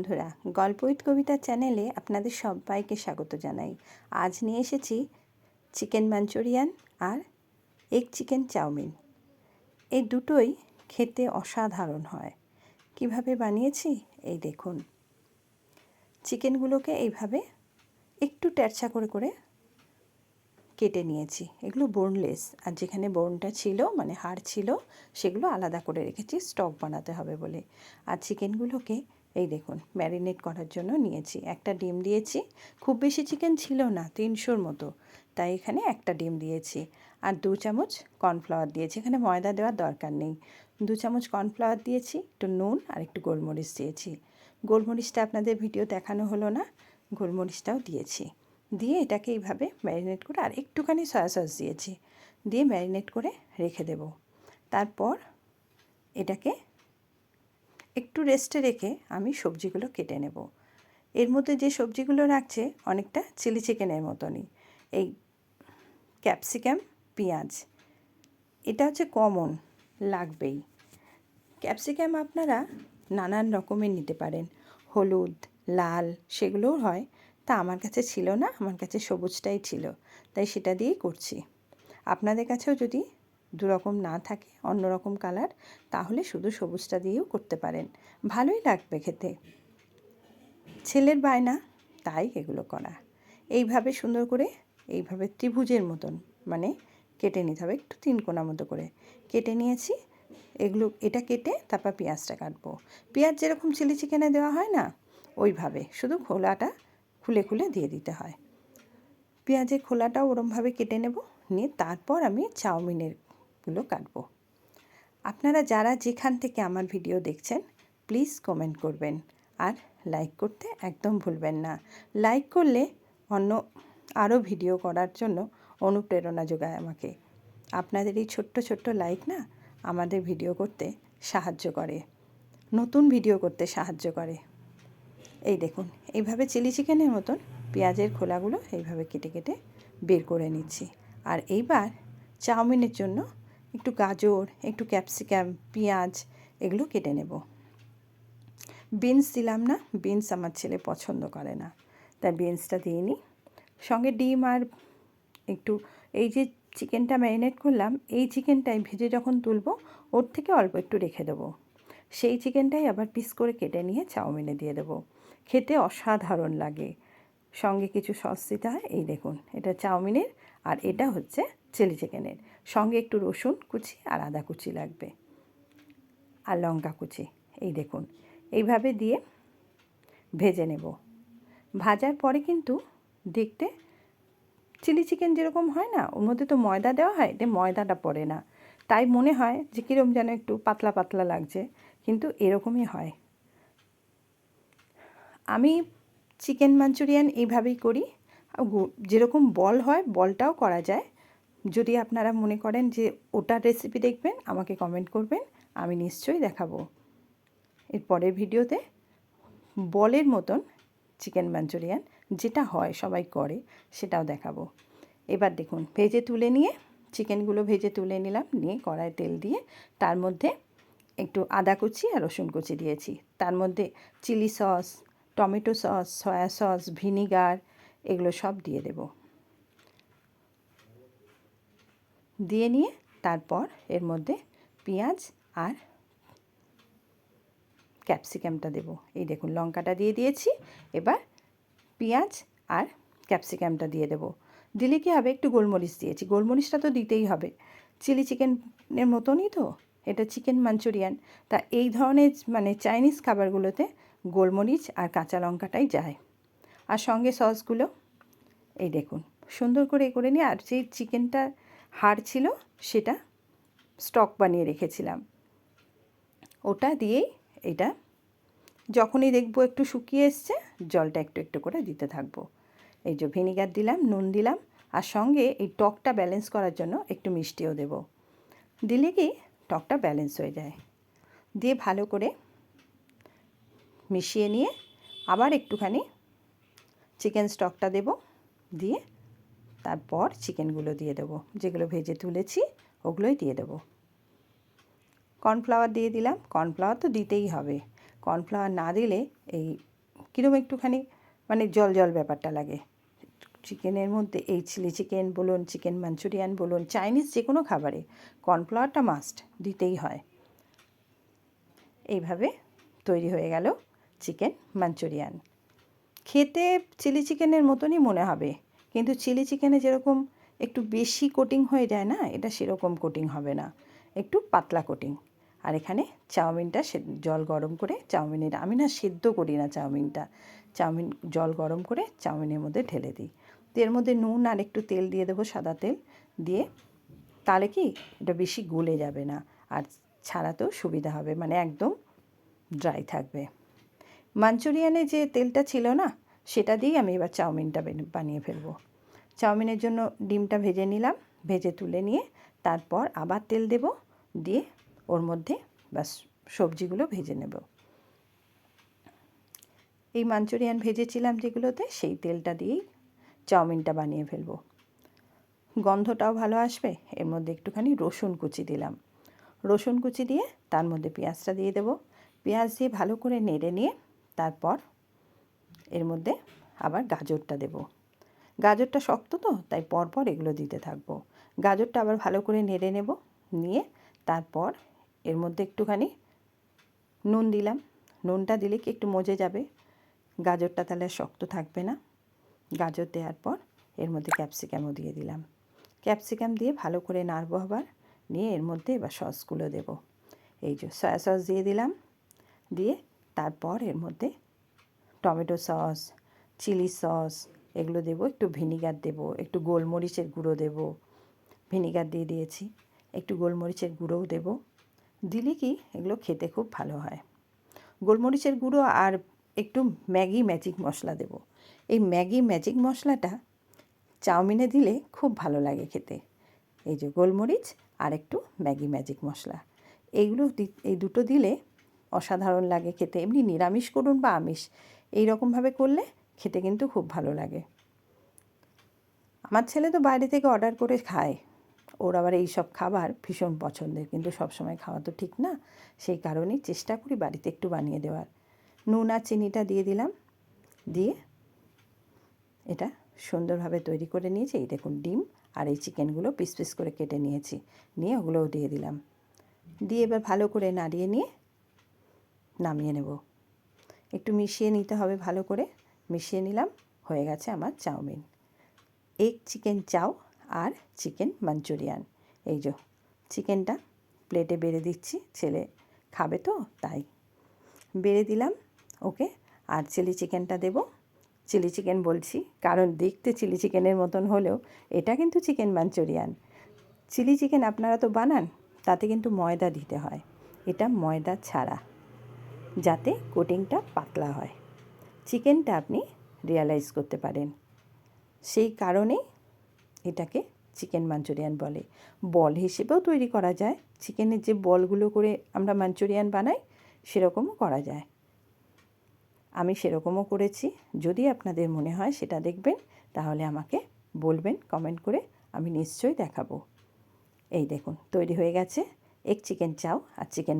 বন্ধুরা গল্প উইথ কবিতা চ্যানেলে আপনাদের সবাইকে স্বাগত জানাই। আজ নিয়ে এসেছি চিকেন মাঞ্চুরিয়ান আর এগ চিকেন চাউমিন। এই দুটোই খেতে অসাধারণ হয়। কীভাবে বানিয়েছি? এই দেখুন। চিকেনগুলোকে এইভাবে একটু ট্যারচা করে করে কেটে নিয়েছি। এগুলো বোনলেস। আর যেখানে বোনটা ছিল মানে হাড় ছিল, সেগুলো আলাদা করে রেখেছি, স্টক বানাতে হবে বলে। আর চিকেনগুলোকে এই দেখুন ম্যারিনেট করার জন্য নিয়েছি। একটা ডিম দিয়েছি, খুব বেশি চিকেন ছিল না, তিনশোর মতো। তাই এখানে একটা ডিম দিয়েছি। আর দু চামচ কর্নফ্লাওয়ার দিয়েছি, এখানে ময়দা দেওয়ার দরকার নেই। দু চামচ কর্নফ্লাওয়ার দিয়েছি, একটু নুন আর একটু গোলমরিচ দিয়েছি। গোলমরিচটা আপনাদের ভিডিও দেখানো হলো না, গোলমরিচটাও দিয়েছি। দিয়ে এটাকে এইভাবে ম্যারিনেট করে আর একটুখানি সয়া সস দিয়েছি। দিয়ে ম্যারিনেট করে রেখে দেব। তারপর এটাকে একটু রেস্টে রেখে আমি সবজিগুলো কেটে নেব। এর মধ্যে যে সবজিগুলো রাখছে অনেকটা চিলি চিকেনের মতনই। এই ক্যাপসিকাম পেঁয়াজ। এটা হচ্ছে কমন লাগবেই। ক্যাপসিকাম আপনারা নানান রকমের নিতে পারেন। হলুদ, লাল, সেগুলোও হয়। তা আমার কাছে ছিল না, আমার কাছে সবুজটাই ছিল। তাই সেটা দিয়েই করছি। আপনাদের কাছেও যদি দুরকম না থাকে অন্য রকম কালার, তাহলে শুধু সবুজটা দিয়েও করতে পারেন। ভালোই লাগবে খেতে। ছেলের বায়না, তাই এগুলো করা। এইভাবে সুন্দর করে, এইভাবে ত্রিভুজের মতন মানে কেটে নিতে হবে, একটু তিন কোনা মতো করে। কেটে নিয়েছি, এগুলো, এটা কেটে তারপর পেঁয়াজটা কাটবো। পেঁয়াজ যেরকম চিলি চিকেনে দেওয়া হয় না, ওইভাবে, শুধু খোলাটা খুলে খুলে দিয়ে দিতে হয়। পেঁয়াজের খোলাটাও ওরমভাবে কেটে নেব, নিয়ে তারপর আমি চাউমিনের গুলো কাটবো। আপনারা যারা যেখান থেকে আমার ভিডিও দেখছেন প্লিজ কমেন্ট করবেন। আর লাইক করতে একদম ভুলবেন না। লাইক করলে অন্য আরও ভিডিও করার জন্য অনুপ্রেরণা যোগায় আমাকে। আপনাদের এই ছোট্ট ছোট্ট লাইক না আমাদের ভিডিও করতে সাহায্য করে। নতুন ভিডিও করতে সাহায্য করে। এই দেখুন, এইভাবে চিলি চিকেনের মতন পেঁয়াজের খোলাগুলো এইভাবে কেটে কেটে বের করে নিচ্ছি। আর এইবার চাউমিনের জন্য একটু গাজর, একটু ক্যাপসিকাম, পেঁয়াজ, এগুলো কেটে নেব। বিনস দিলাম না, বিনস আমার ছেলে পছন্দ করে না। তাই বিনসটা দিয়ে নিই। সঙ্গে ডিম আর একটু এই যে চিকেনটা ম্যারিনেট করলাম, এই চিকেনটাই ভেজে যখন তুলবো, ওর থেকে অল্প একটু রেখে দেবো। সেই চিকেনটাই আবার পিস করে কেটে নিয়ে চাউমিনে দিয়ে দেবো। খেতে অসাধারণ লাগে। সঙ্গে কিছু সস দিতে হয়, এই দেখুন, এটা চাউমিনের আর এটা হচ্ছে চিলি চিকেনের। সঙ্গে একটু রসুন কুচি আর আদা কুচি লাগবে। আর লঙ্কা কুচি, এই দেখুন। এইভাবে দিয়ে ভেজে নেব। ভাজার পরে কিন্তু দেখতে চিলি চিকেন যেরকম হয় না, ওর মধ্যে তো ময়দা দেওয়া হয় এতে ময়দাটা পড়ে না। তাই মনে হয় যে কীরকম যেন একটু পাতলা পাতলা লাগছে, কিন্তু এরকমই হয়। আমি চিকেন মাঞ্চুরিয়ান এইভাবেই করি। যেরকম বল হয়, বলটাও করা যায়। যদি আপনারা মনে করেন যে ওটার রেসিপি দেখবেন, আমাকে কমেন্ট করবেন, আমি নিশ্চয়ই দেখাবো। এর পরের ভিডিওতে বলের মতন চিকেন মাঞ্চুরিয়ান যেটা হয়, সবাই করে, সেটাও দেখাবো। এবার দেখুন, ভেজে তুলে নিয়ে চিকেনগুলো ভেজে তুলে নিলাম, নিয়ে কড়ায় তেল দিয়ে, তার মধ্যে একটু আদা কুচি আর রসুন কুচি দিয়েছি। তার মধ্যে chilli sauce tomato sauce soya sauce vinegar এগুলো সব দিয়ে দেব। দিয়ে নিয়ে তারপর এর মধ্যে পেঁয়াজ আর ক্যাপসিকামটা দেব। এই দেখুন, লঙ্কাটা দিয়ে দিয়েছি, এবার পেঁয়াজ আর ক্যাপসিকামটা দিয়ে দেব। দিলে কি হবে, একটু গোলমরিচ দিয়েছি। গোলমরিচটা তো দিতেই হবে। চিলি চিকেনের মতনই তো, এটা চিকেন মাঞ্চুরিয়ান। তা এই ধরনের মানে চাইনিজ খাবারগুলোতে গোলমরিচ আর কাঁচা লঙ্কাটাই যায়। আর সঙ্গে সসগুলো, এই দেখুন, সুন্দর করে করে নিয়ে, আর যে চিকেনটা হাড় ছিল সেটা স্টক বানিয়ে রেখেছিলাম। ওটা দিয়েই এটা যখনই দেখব একটু শুকিয়ে এসছে, জলটা একটু একটু করে দিতে থাকব। এই যে ভিনিগার দিলাম, নুন দিলাম, আর সঙ্গে এই টকটা ব্যালেন্স করার জন্য একটু মিষ্টিও দেব। দিলে কি টকটা ব্যালেন্স হয়ে যায়। দিয়ে ভালো করে মিশিয়ে নিয়ে আবার একটুখানি চিকেন স্টকটা দেব। দিয়ে তারপর চিকেনগুলো দিয়ে দেবো। যেগুলো ভেজে তুলেছি, ওগুলোই দিয়ে দেবো। কর্নফ্লাওয়ার দিয়ে দিলাম। কর্নফ্লাওয়ার তো দিতেই হবে। কর্নফ্লাওয়ার না দিলে এই কীরকম একটুখানি মানে জল জল ব্যাপারটা লাগে। চিকেনের মধ্যে এই চিলি চিকেন বলুন, চিকেন মাঞ্চুরিয়ান বলুন, চাইনিজ যে কোনো খাবারে কর্নফ্লাওয়ারটা মাস্ট দিতেই হয়। এইভাবে তৈরি হয়ে গেল চিকেন মাঞ্চুরিয়ান। খেতে চিলি চিকেনের মতনই মনে হবে। কিন্তু চিলি চিকেনে যেরকম একটু বেশি কোটিং হয়ে যায় না, এটা সেরকম কোটিং হবে না। একটু পাতলা কোটিং আর এখানে চাউমিনটা সে জল গরম করে চাউমিনের আমি না সেদ্ধ করি না চাউমিনটা। চাউমিন জল গরম করে চাউমিনের মধ্যে ঢেলে দিই। তো এর মধ্যে নুন আর একটু তেল দিয়ে দেবো, সাদা তেল দিয়ে। তাহলে কি এটা বেশি গলে যাবে না, আর ছাড়াতেও সুবিধা হবে। মানে একদম ড্রাই থাকবে। মাঞ্চুরিয়ানে যে তেলটা ছিল না সেটা দিয়েই আমি এবার চাউমিনটা বানিয়ে ফেলব। চাউমিনের জন্য ডিমটা ভেজে নিলাম, ভেজে তুলে নিয়ে তারপর আবার তেল দেব, দিয়ে ওর মধ্যে বাস সবজিগুলো ভেজে নেব। এই মাঞ্চুরিয়ান ভেজেছিলাম যেগুলোতে, সেই তেলটা দিয়েই চাউমিনটা বানিয়ে ফেলব। গন্ধটাও ভালো আসবে, এর মধ্যে একটুখানি রসুন কুচি দিলাম। রসুন কুচি দিয়ে তার মধ্যে পেঁয়াজটা দিয়ে দেবো। পেঁয়াজ দিয়ে ভালো করে নেড়ে নিয়ে তারপর এর মধ্যে আবার গাজরটা দেব। গাজরটা শক্ত তো, তাই পরপর এগুলো দিতে থাকব। গাজরটা আবার ভালো করে নেড়ে নেব, নিয়ে তারপর এর মধ্যে একটুখানি নুন দিলাম। নুনটা দিলে কি একটু মজে যাবে? গাজরটা তাহলে শক্ত থাকবে না। গাজর দেওয়ার পর এর মধ্যে ক্যাপসিকামও দিয়ে দিলাম। ক্যাপসিকাম দিয়ে ভালো করে নাড়বো আবার, নিয়ে এর মধ্যে এবার সসগুলো দেব। এই যে সয়া সস দিয়ে দিলাম। দিয়ে তারপর এর মধ্যে টমেটো সস, চিলি সস, এগুলো দেবো, একটু ভিনিগার দেবো, একটু গোলমরিচের গুঁড়ো দেব, ভিনিগার দিয়ে দিয়েছি, একটু গোলমরিচের গুঁড়োও দেব। দিলে কি এগুলো খেতে খুব ভালো হয়। গোলমরিচের গুঁড়ো আর একটু ম্যাগি ম্যাজিক মশলা দেব। এই ম্যাগি ম্যাজিক মশলাটা চাউমিনে দিলে খুব ভালো লাগে খেতে। এই যে গোলমরিচ আর একটু ম্যাগি ম্যাজিক মশলা। এইগুলো এই দুটো দিলে অসাধারণ লাগে খেতে। এমনি নিরামিষ করুন বা আমিষ এই রকমভাবে করলে খেতে কিন্তু খুব ভালো লাগে। আমার ছেলে তো বাইরে থেকে অর্ডার করে খায়। ওর আবার এই সব খাবার ভীষণ পছন্দের, কিন্তু সবসময় খাওয়া তো ঠিক না। সেই কারণেই চেষ্টা করি বাড়িতে একটু বানিয়ে দেওয়ার। নুন আর চিনিটা দিয়ে দিলাম। দিয়ে এটা সুন্দরভাবে তৈরি করে নিয়েছি। এই দেখুন, ডিম আর এই চিকেনগুলো পিস পিস করে কেটে নিয়েছি। নিয়ে ওগুলোও দিয়ে দিলাম। দিয়ে এবার ভালো করে নাড়িয়ে নিয়ে নামিয়ে নেব। একটু মিশিয়ে নিতে হবে ভালো করে। মিশিয়ে নিলাম, হয়ে গেছে আমার চাউমিন। এগ, চিকেন চাউ আর চিকেন মাঞ্চুরিয়ান। এই যে, চিকেনটা প্লেটে বেড়ে দিচ্ছি, ছেলে খাবে তো, তাই। বেড়ে দিলাম, ওকে। আর চিলি চিকেনটা দেব। চিলি চিকেন বলছি, কারণ দেখতে চিলি চিকেনের মতন হলেও এটা কিন্তু চিকেন মাঞ্চুরিয়ান। চিলি চিকেন আপনারা তো বানান, তাতে কিন্তু ময়দা দিতে হয়। এটা ময়দা ছাড়া। যাতে কোটিংটা পাতলা হয়। চিকেনটা আপনি রিয়ালাইজ করতে পারেন। সেই কারণে এটাকে চিকেন মাঞ্চুরিয়ান বলে। বল হিসেবেও তৈরি করা যায়। চিকেনের যে বলগুলো করে আমরা মাঞ্চুরিয়ান বানাই, সেরকমও করা যায়। আমি সেরকমও করেছি। যদি আপনাদের মনে হয় সেটা দেখবেন, তাহলে আমাকে বলবেন কমেন্ট করে আমি নিশ্চয়ই দেখাবো। এই দেখুন, তৈরি হয়ে গেছে। এক চিকেন চাও আর চিকেন